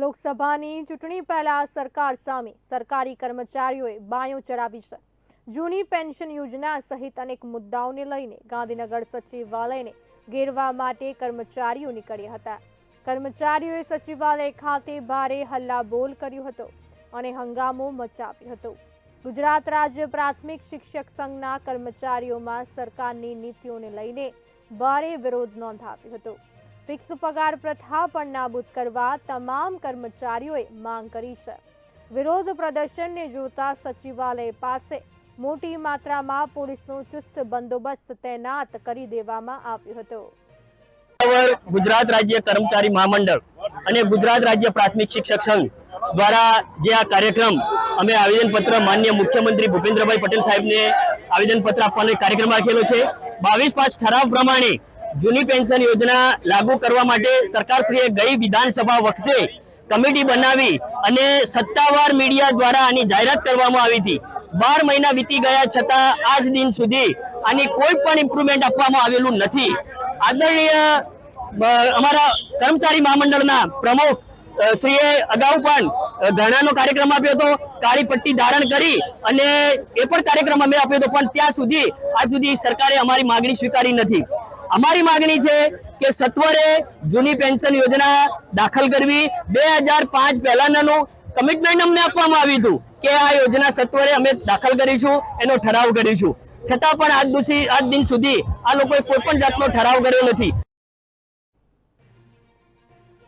લોકસભાની ચૂંટણી પહેલા સરકાર સામે સરકારી કર્મચારીઓએ બાયો ચડાવી છે. જૂની પેન્શન યોજના સહિત અનેક મુદ્દાઓને લઈને ગાંધીનગર સચિવાલયને ઘેરવા માટે કર્મચારીઓ નીકળ્યા હતા. કર્મચારીઓએ સચિવાલય ખાતે ભારે હલ્લાબોલ કર્યો હતો અને હંગામો મચાવ્યો હતો. ગુજરાત રાજ્ય પ્રાથમિક શિક્ષક સંઘના કર્મચારીઓમાં સરકારની નીતિઓને લઈને ભારે વિરોધ નોંધાવ્યો હતો. ફિક્સ પગાર પ્રથા પણ નાબૂદ કરવા તમામ કર્મચારીઓએ માંગ કરી છે. વિરોધ પ્રદર્શનને જોતા સચિવાલય પાસે મોટી માત્રામાં પોલીસનો ચુસ્ત બંદોબસ્ત તૈનાત કરી દેવામાં આવ્યો હતો. ગુજરાત રાજ્ય કર્મચારી મહામંડળ અને ગુજરાત રાજ્ય પ્રાથમિક શિક્ષક સંઘ દ્વારા જે આ કાર્યક્રમ અમે આવેદનપત્ર માન્ય મુખ્યમંત્રી ભૂપેન્દ્રભાઈ પટેલ સાહેબને આવેદનપત્ર આપવાનો કાર્યક્રમ રાખેલો છે. બાવીસ પાંચ ઠરાવ પ્રમાણે જૂની પેન્શન યોજના લાગુ કરવા માટે સરકારશ્રીએ ગઈ વિધાનસભા વખતે કમિટી બનાવી અને સત્તાવાર મીડિયા દ્વારા આની જાહેરાત કરવામાં આવી હતી. બાર મહિના વીતી ગયા છતાં આજ દિન સુધી આની કોઈ પણ ઇમ્પ્રુવમેન્ટ આપવામાં આવેલું નથી. આદરણીય અમારા કર્મચારી મહામંડળના પ્રમુખ શ્રીએ અગાઉ પણ ધરણાનો કાર્યક્રમ આપ્યો હતો, કાળી પટ્ટી ધારણ કરી અને એ પણ કાર્યક્રમ અમે આપ્યો હતો, પણ ત્યાં સુધી, આજ સુધી સરકારે અમારી માગણી સ્વીકારી નથી. અમારી માગણી છે કે સત્વરે જૂની પેન્શન યોજના દાખલ કરવી. બે હજાર પાંચ પહેલાનાનું કમિટમેન્ટ અમને આપવામાં આવ્યું હતું કે આ યોજના સત્વરે અમે દાખલ કરીશું, એનો ઠરાવ કરીશું. છતાં પણ આજ દિવસી આજ દિન સુધી આ લોકોએ કોઈ પણ જાતનો ઠરાવ કર્યો નથી.